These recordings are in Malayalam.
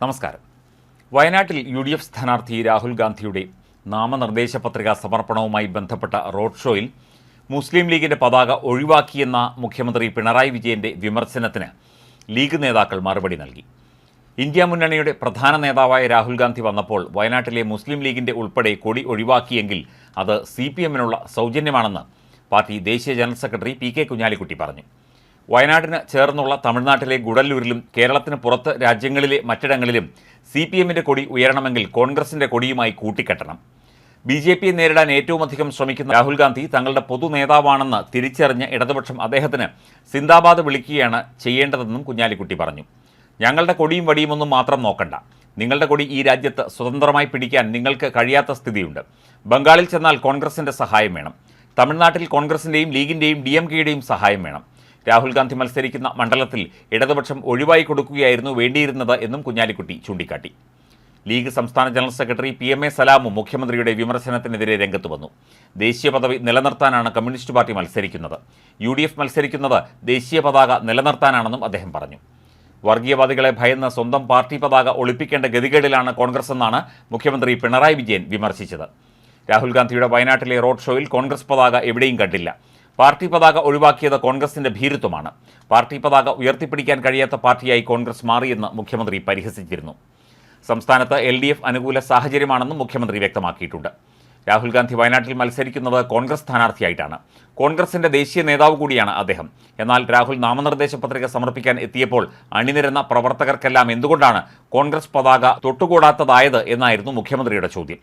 നമസ്കാരം. വയനാട്ടിൽ യു ഡി എഫ് സ്ഥാനാർത്ഥി രാഹുൽ ഗാന്ധിയുടെ നാമനിർദ്ദേശ പത്രിക സമർപ്പണവുമായി ബന്ധപ്പെട്ട റോഡ് ഷോയിൽ മുസ്ലിം ലീഗിന്റെ പതാക ഒഴിവാക്കിയെന്ന മുഖ്യമന്ത്രി പിണറായി വിജയന്റെ വിമർശനത്തിന് ലീഗ് നേതാക്കൾ മറുപടി നൽകി. ഇന്ത്യ മുന്നണിയുടെ പ്രധാന നേതാവായ രാഹുൽ ഗാന്ധി വന്നപ്പോൾ വയനാട്ടിലെ മുസ്ലിം ലീഗിന്റെ ഉൾപ്പെടെ കൊടി ഒഴിവാക്കിയെങ്കിൽ അത് സി പി എമ്മിനുള്ള സൗജന്യമാണെന്ന് പാർട്ടി ദേശീയ general secretary P K Kunhalikutty പറഞ്ഞു. വയനാടിന് ചേർന്നുള്ള തമിഴ്നാട്ടിലെ ഗുഡല്ലൂരിലും കേരളത്തിന് പുറത്ത് രാജ്യങ്ങളിലെ മറ്റിടങ്ങളിലും സി പി എമ്മിന്റെ കൊടി ഉയരണമെങ്കിൽ കോൺഗ്രസിന്റെ കൊടിയുമായി കൂട്ടിക്കെട്ടണം. ബി ജെ പിയെ നേരിടാൻ ഏറ്റവും അധികം ശ്രമിക്കുന്ന രാഹുൽ ഗാന്ധി തങ്ങളുടെ പൊതു നേതാവാണെന്ന് തിരിച്ചറിഞ്ഞ ഇടതുപക്ഷം അദ്ദേഹത്തിന് സിന്ദാബാദ് വിളിക്കുകയാണ് ചെയ്യേണ്ടതെന്നും കുഞ്ഞാലിക്കുട്ടി പറഞ്ഞു. ഞങ്ങളുടെ കൊടിയും വടിയുമൊന്നും മാത്രം നോക്കണ്ട. നിങ്ങളുടെ കൊടി ഈ രാജ്യത്ത് സ്വതന്ത്രമായി പിടിക്കാൻ നിങ്ങൾക്ക് കഴിയാത്ത സ്ഥിതിയുണ്ട്. ബംഗാളിൽ ചെന്നാൽ കോൺഗ്രസിന്റെ സഹായം വേണം. തമിഴ്നാട്ടിൽ കോൺഗ്രസിന്റെയും ലീഗിന്റെയും ഡി എം കെയുടെയും സഹായം വേണം. രാഹുൽ ഗാന്ധി മത്സരിക്കുന്ന മണ്ഡലത്തിൽ ഇടതുപക്ഷം ഒഴിവായി കൊടുക്കുകയായിരുന്നു വേണ്ടിയിരുന്നത് എന്നും കുഞ്ഞാലിക്കുട്ടി ചൂണ്ടിക്കാട്ടി. ലീഗ് സംസ്ഥാന general secretary P M A സലാമും മുഖ്യമന്ത്രിയുടെ വിമർശനത്തിനെതിരെ രംഗത്ത് വന്നു. ദേശീയ പദവി നിലനിർത്താനാണ് കമ്മ്യൂണിസ്റ്റ് പാർട്ടി മത്സരിക്കുന്നത്. യു ഡി എഫ് മത്സരിക്കുന്നത് ദേശീയ പതാക നിലനിർത്താനാണെന്നും അദ്ദേഹം പറഞ്ഞു. വർഗീയവാദികളെ ഭയന്ന് സ്വന്തം പാർട്ടി പതാക ഒളിപ്പിക്കേണ്ട ഗതികേടിലാണ് കോൺഗ്രസ് എന്നാണ് മുഖ്യമന്ത്രി പിണറായി വിജയൻ വിമർശിച്ചത്. രാഹുൽ ഗാന്ധിയുടെ വയനാട്ടിലെ റോഡ് ഷോയിൽ കോൺഗ്രസ് പതാക എവിടെയും കണ്ടില്ല. പാർട്ടി പതാക ഒഴിവാക്കിയത് കോൺഗ്രസിന്റെ ഭീരുത്വമാണ്. പാർട്ടി പതാക ഉയർത്തിപ്പിടിക്കാൻ കഴിയാത്ത പാർട്ടിയായി കോൺഗ്രസ് മാറിയെന്ന് മുഖ്യമന്ത്രി പരിഹസിച്ചിരുന്നു. സംസ്ഥാനത്ത് എൽ ഡി എഫ് അനുകൂല സാഹചര്യമാണെന്നും മുഖ്യമന്ത്രി വ്യക്തമാക്കിയിട്ടുണ്ട്. രാഹുൽ ഗാന്ധി വയനാട്ടിൽ മത്സരിക്കുന്നത് കോൺഗ്രസ് സ്ഥാനാർത്ഥിയായിട്ടാണ്. കോൺഗ്രസിന്റെ ദേശീയ നേതാവ് കൂടിയാണ് അദ്ദേഹം. എന്നാൽ രാഹുൽ നാമനിർദ്ദേശ പത്രിക സമർപ്പിക്കാൻ എത്തിയപ്പോൾ അണിനിരന്ന പ്രവർത്തകർക്കെല്ലാം എന്തുകൊണ്ടാണ് കോൺഗ്രസ് പതാക തൊട്ടുകൂടാത്തതായത് എന്നായിരുന്നു മുഖ്യമന്ത്രിയുടെ ചോദ്യം.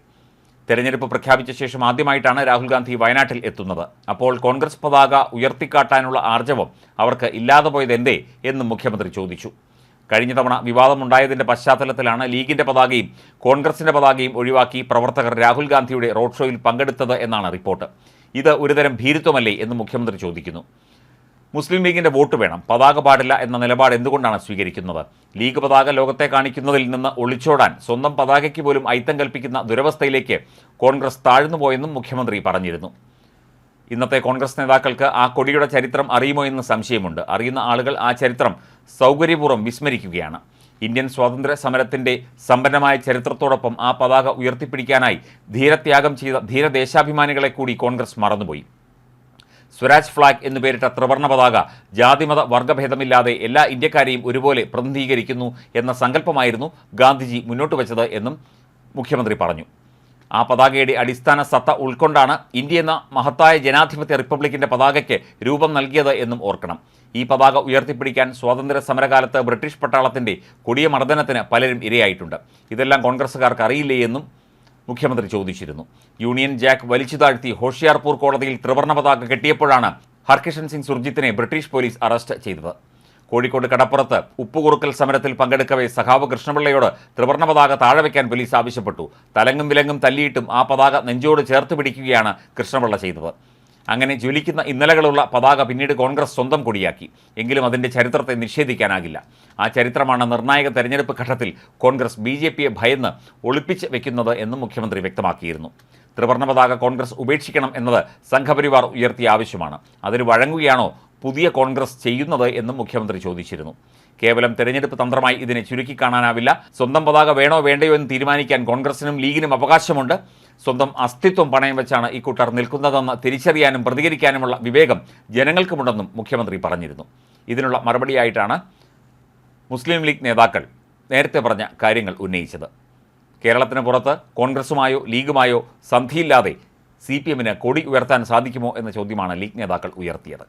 തെരഞ്ഞെടുപ്പ് പ്രഖ്യാപിച്ച ശേഷം ആദ്യമായിട്ടാണ് രാഹുൽ ഗാന്ധി വയനാട്ടിൽ എത്തുന്നത്. അപ്പോൾ കോൺഗ്രസ് പതാക ഉയർത്തിക്കാട്ടാനുള്ള ആർജവം അവർക്ക് ഇല്ലാതെ പോയത് എന്തേ എന്നും മുഖ്യമന്ത്രി ചോദിച്ചു. കഴിഞ്ഞ തവണ വിവാദമുണ്ടായതിന്റെ പശ്ചാത്തലത്തിലാണ് ലീഗിന്റെ പതാകയും കോൺഗ്രസിന്റെ പതാകയും ഒഴിവാക്കി പ്രവർത്തകർ രാഹുൽ ഗാന്ധിയുടെ റോഡ് ഷോയിൽ പങ്കെടുത്തത് എന്നാണ് റിപ്പോർട്ട്. ഇത് ഒരുതരം ഭീരുത്വമല്ലേ എന്ന് മുഖ്യമന്ത്രി ചോദിക്കുന്നു. മുസ്ലിം ലീഗിന്റെ വോട്ട് വേണം. പതാക പാടില്ല എന്ന നിലപാട് എന്തുകൊണ്ടാണ് സ്വീകരിക്കുന്നത്? ലീഗ് പതാക ലോകത്തെ കാണിക്കുന്നതിൽ നിന്ന് ഒളിച്ചോടാൻ സ്വന്തം പതാകയ്ക്ക് പോലും ഐത്തം കൽപ്പിക്കുന്ന ദുരവസ്ഥയിലേക്ക് കോൺഗ്രസ് താഴ്ന്നുപോയെന്നും മുഖ്യമന്ത്രി പറഞ്ഞിരുന്നു. ഇന്നത്തെ കോൺഗ്രസ് നേതാക്കൾക്ക് ആ കൊടിയുടെ ചരിത്രം അറിയുമോ എന്ന് സംശയമുണ്ട്. അറിയുന്ന ആളുകൾ ആ ചരിത്രം സൗകര്യപൂർവം വിസ്മരിക്കുകയാണ്. ഇന്ത്യൻ സ്വാതന്ത്ര്യ സമരത്തിന്റെ സമ്പന്നമായ ചരിത്രത്തോടൊപ്പം ആ പതാക ഉയർത്തിപ്പിടിക്കാനായി ധീരത്യാഗം ചെയ്ത ധീരദേശാഭിമാനികളെ കൂടി കോൺഗ്രസ് മറന്നുപോയി. സ്വരാജ് ഫ്ളാഗ് എന്ന് പേരിട്ട ത്രിവർണ പതാക ജാതിമത വർഗഭേദമില്ലാതെ എല്ലാ ഇന്ത്യക്കാരെയും ഒരുപോലെ പ്രതിനിധീകരിക്കുന്നു എന്ന സങ്കല്പമായിരുന്നു ഗാന്ധിജി മുന്നോട്ട് വച്ചത് എന്നും മുഖ്യമന്ത്രി പറഞ്ഞു. ആ പതാകയുടെ അടിസ്ഥാന സത്ത ഉൾക്കൊണ്ടാണ് ഇന്ത്യ എന്ന മഹത്തായ ജനാധിപത്യ റിപ്പബ്ലിക്കിന്റെ പതാകയ്ക്ക് രൂപം നൽകിയത് എന്നും ഓർക്കണം. ഈ പതാക ഉയർത്തിപ്പിടിക്കാൻ സ്വാതന്ത്ര്യ സമരകാലത്ത് ബ്രിട്ടീഷ് പട്ടാളത്തിന്റെ കൊടിയ മർദ്ദനത്തിന് പലരും ഇരയായിട്ടുണ്ട്. ഇതെല്ലാം കോൺഗ്രസ്സുകാർക്ക് അറിയില്ലേ എന്നും മുഖ്യമന്ത്രി ചോദിച്ചിരുന്നു. യൂണിയൻ ജാക്ക് വലിച്ചു താഴ്ത്തി ഹോഷിയാർപൂർ കോടതിയിൽ ത്രിവർണ പതാക കെട്ടിയപ്പോഴാണ് ഹർകിഷൻ സിംഗ് സുർജിത്തിനെ ബ്രിട്ടീഷ് പോലീസ് അറസ്റ്റ് ചെയ്തത്. കോഴിക്കോട് കടപ്പുറത്ത് ഉപ്പുകുറുക്കൽ സമരത്തിൽ പങ്കെടുക്കവേ സഖാവ് കൃഷ്ണപിള്ളയോട് ത്രിവർണ പതാക താഴെ വയ്ക്കാൻ പോലീസ് ആവശ്യപ്പെട്ടു. തലങ്ങും വിലങ്ങും തല്ലിയിട്ടും ആ പതാക നെഞ്ചോട് ചേർത്ത് പിടിക്കുകയാണ് കൃഷ്ണപിള്ള ചെയ്തത്. അങ്ങനെ ജ്വലിക്കുന്ന ഇന്നലകളുള്ള പതാക പിന്നീട് കോൺഗ്രസ് സ്വന്തം കൊടിയാക്കി. എങ്കിലും അതിന്റെ ചരിത്രത്തെ നിഷേധിക്കാനാകില്ല. ആ ചരിത്രമാണ് നിർണായക തെരഞ്ഞെടുപ്പ് ഘട്ടത്തിൽ കോൺഗ്രസ് ബി ജെ പിയെ ഭയന്ന് ഒളിപ്പിച്ച് വെക്കുന്നത് എന്നും മുഖ്യമന്ത്രി വ്യക്തമാക്കിയിരുന്നു. ത്രിവർണ പതാക കോൺഗ്രസ് ഉപേക്ഷിക്കണം എന്നത് സംഘപരിവാർ ഉയർത്തിയ ആവശ്യമാണ്. അതിന് വഴങ്ങുകയാണോ പുതിയ കോൺഗ്രസ് ചെയ്യുന്നത് എന്നും മുഖ്യമന്ത്രി ചോദിച്ചിരുന്നു. കേവലം തെരഞ്ഞെടുപ്പ് തന്ത്രമായി ഇതിനെ ചുരുക്കി കാണാനാവില്ല. സ്വന്തം പതാക വേണോ വേണ്ടയോ എന്ന് തീരുമാനിക്കാൻ കോൺഗ്രസിനും ലീഗിനും അവകാശമുണ്ട്. സ്വന്തം അസ്തിത്വം പണയം വെച്ചാണ് ഈ ഇക്കൂട്ടർ നിൽക്കുന്നതെന്ന് തിരിച്ചറിയാനും പ്രതികരിക്കാനുമുള്ള വിവേകം ജനങ്ങൾക്കുമുണ്ടെന്നും മുഖ്യമന്ത്രി പറഞ്ഞിരുന്നു. ഇതിനുള്ള മറുപടിയായിട്ടാണ് മുസ്ലിം ലീഗ് നേതാക്കൾ നേരത്തെ പറഞ്ഞ കാര്യങ്ങൾ ഉന്നയിച്ചത്. കേരളത്തിന് പുറത്ത് കോൺഗ്രസുമായോ ലീഗുമായോ സന്ധിയില്ലാതെ സി പി എമ്മിന് കൊടി ഉയർത്താൻ സാധിക്കുമോ എന്ന ചോദ്യമാണ് ലീഗ് നേതാക്കൾ ഉയർത്തിയത്.